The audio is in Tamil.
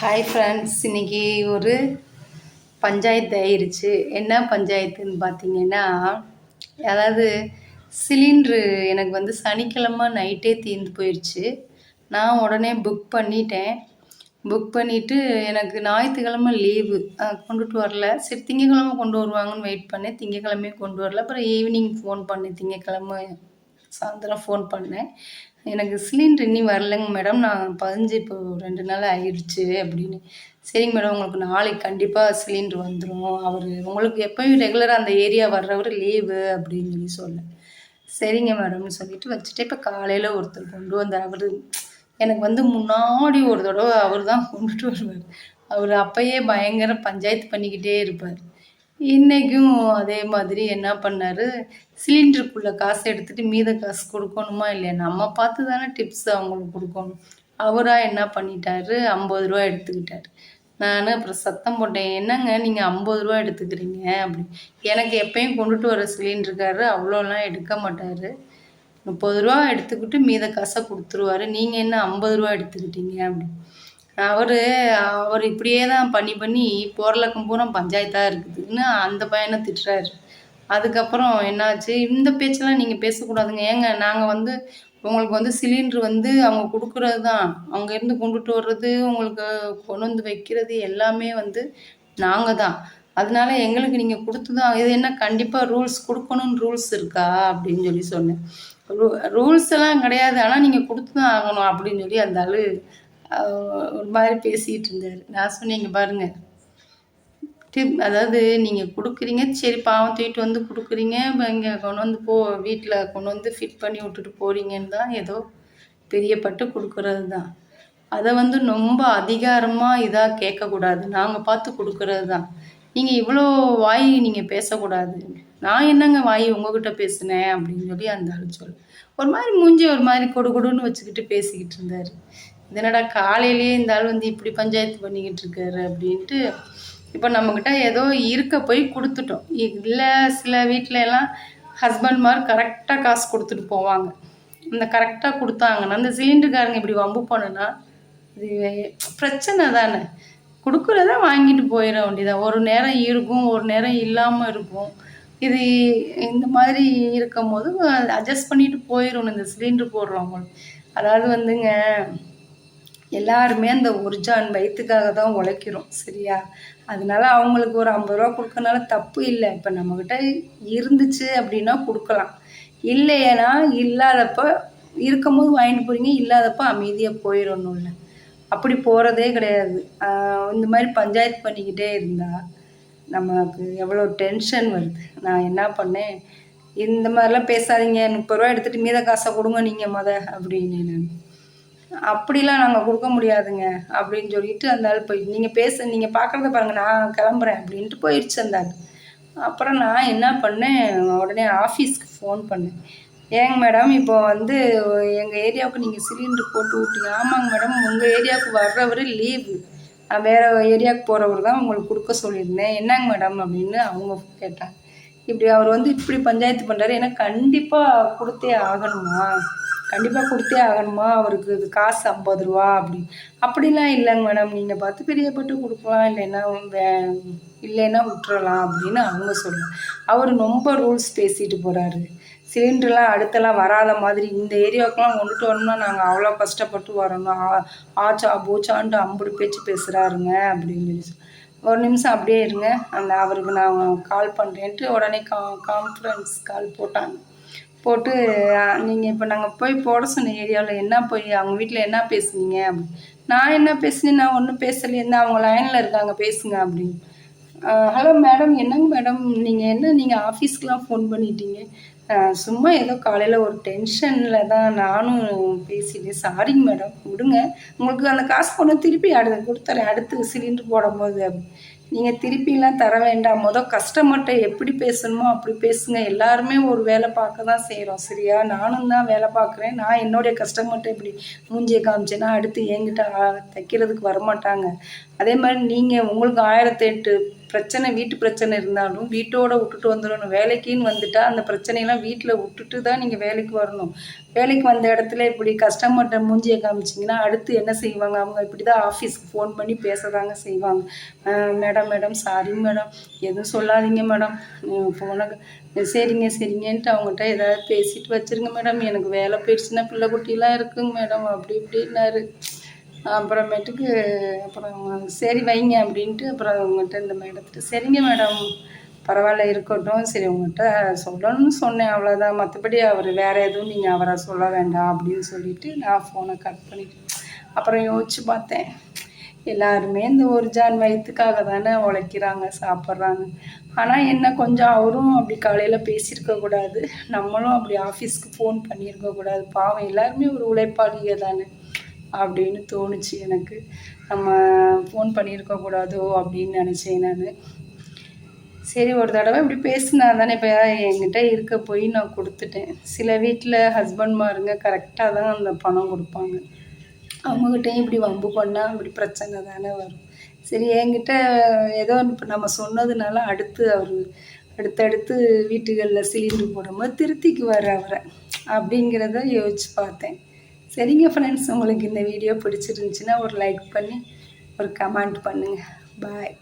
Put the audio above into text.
ஹாய் ஃப்ரெண்ட்ஸ் இன்னைக்கு ஒரு பஞ்சாயத்து ஆயிடுச்சு என்ன பஞ்சாயத்துன்னு பார்த்தீங்கன்னா அதாவது சிலிண்ட்ரு எனக்கு வந்து சனிக்கிழமை நைட்டே தீர்ந்து போயிடுச்சு நான் உடனே புக் பண்ணிட்டேன். புக் பண்ணிவிட்டு எனக்கு ஞாயிற்றுக்கிழமை லீவு கொண்டுட்டு வரல. சரி திங்கக்கிழமை கொண்டு வருவாங்கன்னு வெயிட் பண்ணேன். திங்கக்கிழமையே கொண்டு வரல. அப்புறம் ஈவினிங் ஃபோன் பண்ணேன். திங்கக்கிழமை சாயந்தரம் ஃபோன் பண்ணேன். எனக்கு சிலிண்டர் இன்னும் வரலைங்க மேடம் நான் பதிஞ்சு இப்போ ரெண்டு நாள் ஆயிடுச்சு அப்படின்னு. சரிங்க மேடம் உங்களுக்கு நாளைக்கு கண்டிப்பாக சிலிண்டர் வந்துடும் அவர் உங்களுக்கு எப்போயும் ரெகுலராக அந்த ஏரியா வர்றவர் லீவு அப்படின்னு சொல்லி சொன்னேன். சரிங்க மேடம்னு சொல்லிட்டு வச்சுட்டு இப்போ காலையில் ஒருத்தர் கொண்டு வந்தார். அவர் எனக்கு வந்து முன்னாடி ஒரு தடவை அவர் தான் கொண்டுட்டு வருவார். அவர் அப்பயே பயங்கர பஞ்சாயத்து பண்ணிக்கிட்டே இருப்பார். இன்றைக்கும் அதே மாதிரி என்ன பண்ணார்? சிலிண்டருக்குள்ளே காசு எடுத்துகிட்டு மீத காசு கொடுக்கணுமா இல்லையா? நம்ம பார்த்து தானே டிப்ஸ் அவங்களுக்கு கொடுக்கணும். அவராக என்ன பண்ணிட்டாரு? ஐம்பது ரூபா எடுத்துக்கிட்டார். நான் அப்புறம் சத்தம் போட்டேன். என்னங்க நீங்கள் ஐம்பது ரூபா எடுத்துக்கிறீங்க அப்படி. எனக்கு எப்பயும் கொண்டுட்டு வர சிலிண்டருக்காரு அவ்வளோலாம் எடுக்க மாட்டார். முப்பது ரூபா எடுத்துக்கிட்டு மீத காசை கொடுத்துருவாரு. நீங்கள் என்ன ஐம்பது ரூபா எடுத்துக்கிட்டீங்க அப்படி. அவர் அவர் இப்படியே தான் பண்ணி பண்ணி போரலக்கம் பூரா பஞ்சாயத்தாக இருக்குதுன்னு அந்த பையனை திட்டுறாரு. அதுக்கப்புறம் என்னாச்சு? இந்த பேச்செல்லாம் நீங்கள் பேசக்கூடாதுங்க. ஏங்க நாங்கள் வந்து உங்களுக்கு வந்து சிலிண்ட்ரு வந்து அவங்க கொடுக்குறது தான். அங்கேருந்து கொண்டுட்டு வர்றது உங்களுக்கு கொண்டு வந்து வைக்கிறது எல்லாமே வந்து நாங்கள் தான். அதனால எங்களுக்கு நீங்கள் கொடுத்து தான் இது என்ன கண்டிப்பாக ரூல்ஸ் கொடுக்கணும்னு ரூல்ஸ் இருக்கா? அப்படின்னு சொல்லி சொன்னேன். ரூ ரூல்ஸ் எல்லாம் கிடையாது. ஆனால் நீங்கள் கொடுத்து தான் ஆகணும் அப்படின்னு சொல்லி அந்த ஆள் ஒரு மாதிரி பேசிகிட்டு இருந்தார். நான் சொன்னேன் இங்கே பாருங்கள் டிப் அதாவது நீங்கள் கொடுக்குறீங்க. சரி பாவம் தூக்கிட்டு வந்து கொடுக்குறீங்க. இங்கே கொண்டு வந்து போ வீட்டில் கொண்டு வந்து ஃபிட் பண்ணி விட்டுட்டு போகிறீங்கன்னு தான் ஏதோ பிரியப்பட்டு கொடுக்குறது தான். அதை வந்து ரொம்ப அதிகாரமாக இதாக கேட்கக்கூடாது. நாங்கள் பார்த்து கொடுக்குறது தான். நீங்கள் இவ்வளோ வாய் நீங்கள் பேசக்கூடாது. நான் என்னங்க வாய் உங்ககிட்ட பேசினேன்? அப்படின்னு சொல்லி அந்த ஆள் சொல் ஒரு மாதிரி மூஞ்சி ஒரு மாதிரி கொடு கொடுன்னு வச்சுக்கிட்டு பேசிக்கிட்டு இருந்தார். இதனடா காலையிலேயே இந்த ஆள் வந்து இப்படி பஞ்சாயத்து பண்ணிக்கிட்டு இருக்காரு அப்படின்ட்டு இப்போ நம்மக்கிட்ட ஏதோ இருக்க போய் கொடுத்துட்டோம். இல்லை சில வீட்டில எல்லாம் ஹஸ்பண்ட்மார் கரெக்டாக காசு கொடுத்துட்டு போவாங்க. இந்த கரெக்டாக கொடுத்தாங்கன்னா அந்த சிலிண்டருக்காரங்க இப்படி வம்பு பண்ணுனா இது பிரச்சனை தானே. கொடுக்குறத வாங்கிட்டு போயிட வேண்டியதான் ஒரு நேரம் இருக்கும் ஒரு நேரம் இல்லாமல் இருக்கும். இது இந்த மாதிரி இருக்கும் போது அட்ஜஸ்ட் பண்ணிட்டு போயிடணும் இந்த சிலிண்டர் போடுறவங்க. அதாவது வந்துங்க எல்லாருமே அந்த ஒரிஜான் வயிற்றுக்காக தான் உழைக்கிறோம் சரியா? அதனால அவங்களுக்கு ஒரு ஐம்பது ரூபா கொடுக்கறனால தப்பு இல்லை. இப்போ நம்மக்கிட்ட இருந்துச்சு அப்படின்னா கொடுக்கலாம். இல்லையேனா இல்லாதப்ப இருக்கும்போது வாங்கிட்டு போகிறீங்க இல்லாதப்போ அமைதியாக போயிடணும்ல அப்படி போகிறதே கிடையாது. இந்த மாதிரி பஞ்சாயத்து பண்ணிக்கிட்டே இருந்தால் நமக்கு எவ்வளோ டென்ஷன் வருது. நான் என்ன பண்ணேன்? இந்த மாதிரிலாம் பேசாதீங்க. முப்பது ரூபா எடுத்துகிட்டு மீத காசை கொடுங்க நீங்கள் மொத அப்படின்னு நான் அப்படிலாம் நாங்கள் கொடுக்க முடியாதுங்க அப்படின்னு சொல்லிட்டு அந்த ஆள் போய் நீங்கள் பேச நீங்கள் பார்க்குறத பாருங்கள் நான் கிளம்புறேன் அப்படின்ட்டு போயிடுச்சு அந்த ஆள். அப்புறம் நான் என்ன பண்ணேன் உடனே ஆஃபீஸ்க்கு ஃபோன் பண்ணேன். ஏங்க மேடம் இப்போ வந்து எங்கள் ஏரியாவுக்கு நீங்கள் சிலிண்டர் போட்டு விட்டீங்க. ஆமாங்க மேடம் உங்கள் ஏரியாவுக்கு வர்றவர் லீவு. நான் வேறு ஏரியாவுக்கு போகிறவர் தான் உங்களுக்கு கொடுக்க சொல்லியிருந்தேன். என்னங்க மேடம்? அப்படின்னு அவங்க கேட்டாங்க. இப்படி அவர் வந்து இப்படி பஞ்சாயத்து பண்ணுறாரு ஏன்னா கண்டிப்பாக கொடுத்தே ஆகணுமா? கண்டிப்பாக கொடுத்தே ஆகணுமா? அவருக்கு இது காசு ஐம்பது ரூபா அப்படி. அப்படிலாம் இல்லைங்க மேடம். நீங்கள் பார்த்து பிரியப்பட்டு கொடுக்கலாம். இல்லைன்னா வே இல்லைன்னா விட்டுறலாம் அப்படின்னு அவங்க சொல்ல அவர் ரொம்ப ரூல்ஸ் பேசிட்டு போகிறாரு சிலிண்டர்லாம் அடுத்தெல்லாம் வராத மாதிரி இந்த ஏரியாவுக்கெலாம் கொண்டுட்டு வரணும்னா நாங்கள் அவ்வளோ கஷ்டப்பட்டு வரணும் ஆச்சா போச்சான்ட்டு அம்புடு பேச்சு பேசுகிறாருங்க அப்படின்னு சொல்லி ஒரு நிமிஷம் அப்படியே இருங்க. அந்த அவருக்கு நான் கால் பண்ணுறேன்ட்டு உடனே கா கான்ஃபரன்ஸ் கால் போட்டாங்க. போட்டு நீங்கள் இப்போ நாங்கள் போய் போட சொன்ன ஏரியாவில் என்ன போய் அவங்க வீட்டில் என்ன பேசுனீங்க? அப்படின்னு நான் என்ன பேசுனேன்? நான் ஒன்றும் பேசலையேன்னா அவங்க லைனில் இருக்காங்க பேசுங்க அப்படின்னு. ஹலோ மேடம் என்னங்க மேடம் நீங்கள் என்ன நீங்கள் ஆஃபீஸ்க்கெலாம் ஃபோன் பண்ணிட்டீங்க. சும்மா ஏதோ காலையில் ஒரு டென்ஷனில் தான் நானும் பேசிட்டேன். சாரிங்க மேடம் விடுங்க உங்களுக்கு அந்த காசு கொண்டு திருப்பி அடுத்து கொடுத்துறேன். அடுத்து சிலிண்டர் போடும்போது. நீங்கள் திருப்பிலாம் தர வேண்டாம். மொதல் கஸ்டமர்கிட்ட எப்படி பேசணுமோ அப்படி பேசுங்க. எல்லாருமே ஒரு வேலை பார்க்க தான் செய்கிறோம் சரியா? நானும் தான் வேலை பார்க்குறேன். நான் என்னுடைய கஸ்டமர்கிட்ட இப்படி மூஞ்சியை காமிச்சேன்னா அடுத்து என்கிட்ட தைக்கிறதுக்கு வரமாட்டாங்க. அதே மாதிரி நீங்கள் உங்களுக்கு ஆயிரத்தி எட்டு பிரச்சனை வீட்டு பிரச்சனை இருந்தாலும் வீட்டோட விட்டுட்டு வந்துடணும். வேலைக்குன்னு வந்துட்டால் அந்த பிரச்சனையெல்லாம் வீட்டில் விட்டுட்டு தான் நீங்கள் வேலைக்கு வரணும். வேலைக்கு வந்த இடத்துல இப்படி கஸ்டமர்கிட்ட மூஞ்சியை காமிச்சிங்கன்னா அடுத்து என்ன செய்வாங்க? அவங்க இப்படி தான் ஆஃபீஸ்க்கு ஃபோன் பண்ணி பேசதாங்க செய்வாங்க. Madam madam sorry madam. எதுவும் சொல்லாதீங்க மேடம். உனக்கு சரிங்க சரிங்கன்ட்டு அவங்ககிட்ட ஏதாவது பேசிட்டு வச்சிருங்க மேடம். எனக்கு வேலை போயிடுச்சுன்னா பிள்ளை குட்டிலாம் இருக்குங்க மேடம். அப்படி இப்படின்னாரு. அப்புறமேட்டுக்கு அப்புறம் சரி வைங்க அப்படின்ட்டு அப்புறம் அவங்ககிட்ட இந்த மேடத்திட்ட சரிங்க மேடம். பரவாயில்ல இருக்கட்டும். சரி உங்கள்கிட்ட சொல்லணும்னு சொன்னேன் அவ்வளோதான் மற்றபடி அவர் வேறு எதுவும் நீங்கள் அவரை சொல்ல வேண்டாம் அப்படின்னு சொல்லிவிட்டு நான் ஃபோனை கட் பண்ணிட்டேன் அப்புறம் யோசிச்சு பார்த்தேன். எல்லாருமே இந்த ஒரு ஜான் வயிற்றுக்காக தானே உழைக்கிறாங்க சாப்பிட்றாங்க. ஆனால் என்ன கொஞ்சம் அவரும் அப்படி காலையில் பேசியிருக்கக்கூடாது நம்மளும் அப்படி ஆஃபீஸ்க்கு ஃபோன் பண்ணியிருக்கக்கூடாது பாவம் எல்லாருமே ஒரு உழைப்பாளிக தானே அப்படின்னு தோணுச்சு எனக்கு. நம்ம ஃபோன் பண்ணியிருக்கக்கூடாதோ அப்படின்னு நினச்சேன் நான். சரி ஒரு தடவை இப்படி பேசினா தானே இப்போ என்கிட்ட இருக்க போய் நான் கொடுத்துட்டேன். சில வீட்டில் ஹஸ்பண்ட்மாருங்க கரெக்டாக தான் அந்த பணம் கொடுப்பாங்க. அவங்கக்கிட்டையும் இப்படி வம்பு பண்ணால் இப்படி பிரச்சனை தானே வரும். சரி என்கிட்ட ஏதோ இப்போ நம்ம சொன்னதுனால அடுத்து அவர் அடுத்தடுத்து வீட்டுகளில் சிலிண்டர் போடும்போது திருத்திக்குவார் அவரை அப்படிங்கிறத யோசிச்சு பார்த்தேன். சரிங்க ஃப்ரெண்ட்ஸ் உங்களுக்கு இந்த வீடியோ பிடிச்சிருந்துச்சின்னா ஒரு லைக் பண்ணி ஒரு கமெண்ட் பண்ணுங்கள் பாய்